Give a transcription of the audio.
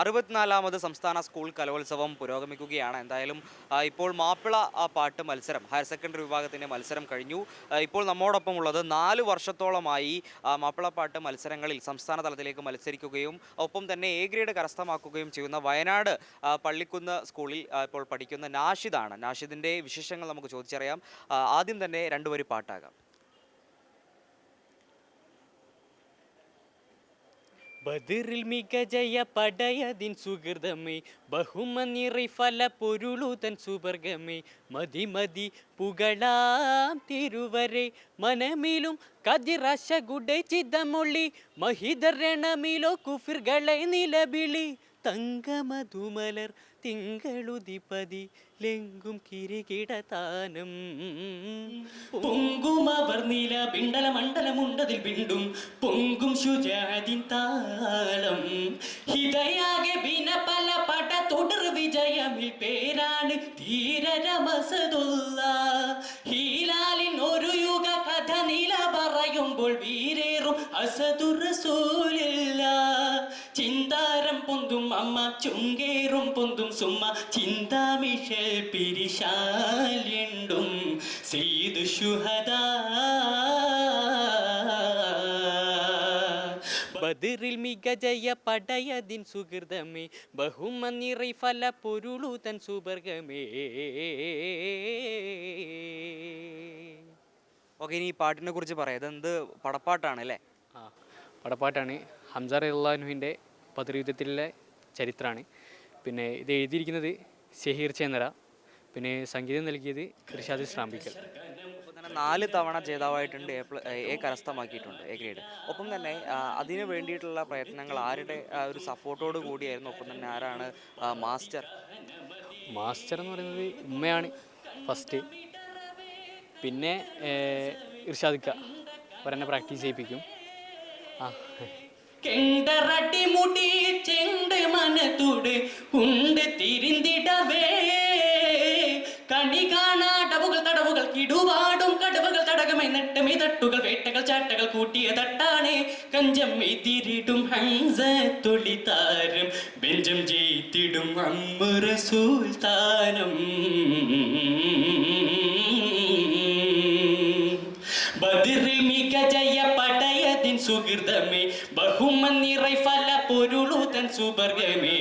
അറുപത്തിനാലാമത് സംസ്ഥാന സ്കൂൾ കലോത്സവം പുരോഗമിക്കുകയാണ്. എന്തായാലും ഇപ്പോൾ മാപ്പിള പാട്ട് മത്സരം ഹയർ സെക്കൻഡറി വിഭാഗത്തിന്റെ മത്സരം കഴിഞ്ഞു. ഇപ്പോൾ നമ്മോടൊപ്പം ഉള്ളത് നാല് വർഷത്തോളമായി മാപ്പിള പാട്ട് മത്സരങ്ങളിൽ സംസ്ഥാന തലത്തിലേക്ക് മത്സരിക്കുകയും ഒപ്പം തന്നെ എ ഗ്രേഡ് കരസ്ഥമാക്കുകയും ചെയ്യുന്ന വയനാട് പള്ളിക്കുന്ന് സ്കൂളിൽ ഇപ്പോൾ പഠിക്കുന്ന നാഷിദാണ്. നാഷിദിന്റെ വിശേഷങ്ങൾ നമുക്ക് ചോദിച്ചറിയാം. ആദ്യം തന്നെ രണ്ടുപേര് പാട്ടാകാം. ബദിറിൽ മികജയ പടയതിൻ സുഹൃതമേ ബഹുമനിറി ഫല പൊരുളുതൻ സുവർഗമേ. മതി മതി പുകളാം തിരുവരെ മനമിലും കതിരശ ഗുഡെ ചിതമൊള്ളി മഹിതരണമിലോ കുഫിർകളെ നിലവിളി. തങ്കമധുമലർ തിങ്കളുതിപതി ലെങ്കും കിരികിടതാനും. പൊങ്കും അവർ നീല പിണ്ടല മണ്ഡലമുണ്ടതിൽ പിണ്ടും പൊങ്കും ശുചാതി താളം. ഹിതയാകെ ബിന പല പട തുടർ വിജയമിൽ പേരാണ് ധീരരമസതുള്ള. ഹീലാലിൻ ഒരു യുഗ കഥ നില പറയുമ്പോൾ വീരേറും അസതുറസൂലില്ല ചിന്താരം പൊന്തും അമ്മ ചുങ്കേറും പൊന്തും സുമ്മ ചിന്താമിഷൽ പിരിശാലിണ്ടും സെയ്തു ശുഹദ. ബദിറിൽ മികജയ പടയതിൻ സുഹൃതമേ. ബഹുമനിறை ഫല പൊരുളുതൻ സുബർഗമേ. ഓക്കെ ഇനി ഈ പാട്ടിനെ കുറിച്ച് പറയാം. ഇതെന്ത് പടപ്പാട്ടാണ് അല്ലേ? ആ പടപ്പാട്ടാണ് ഹംസാർ അള്ളാഹുവിന്റെ പതിർയുദ്ധത്തിലെ ചരിത്രമാണ്. പിന്നെ ഇത് എഴുതിയിരിക്കുന്നത് ഷഹീർ ചേന്നര പിന്നെ സംഗീതം നൽകിയത് ഇർഷാദ് ശ്രാമ്പിക്കൽ ഒപ്പം തന്നെ നാല് തവണ ജേതാവായിട്ടുണ്ട് എ പ്ല- എ കരസ്ഥമാക്കിയിട്ടുണ്ട് എ ഗ്രേഡ്. ഒപ്പം തന്നെ അതിന് വേണ്ടിയിട്ടുള്ള പ്രയത്നങ്ങൾ ആരുടെ ഒരു സപ്പോർട്ടോട് കൂടിയായിരുന്നു? ഒപ്പം തന്നെ ആരാണ് മാസ്റ്റർ? മാസ്റ്റർ എന്ന് പറയുന്നത് ഉമ്മയാണ് ഫസ്റ്റ്. പിന്നെ ഇർഷാദിക്ക അവരെന്നെ പ്രാക്ടീസ് ചെയ്യിപ്പിക്കും. ആ. കണി കാണാടവുകൾ തടവുകൾ കിടുവാടും കടവുകൾ തടകമൈ നെട്ടമേ തട്ടുകൾ വേട്ടകൾ ചാട്ടകൾ കൂട്ടിയ തട്ടാണ്. കഞ്ചം എതിരിടും ഹംസ തുളിതാരം ബെഞ്ചം ജയിത്തിടും അമ്മറ സുൽത്താനം. ബദിറിൽ സുഹൃതമേ ബഹുമന്നിറൈ ഫല പൊരുളുതൻ സുവർഗമേ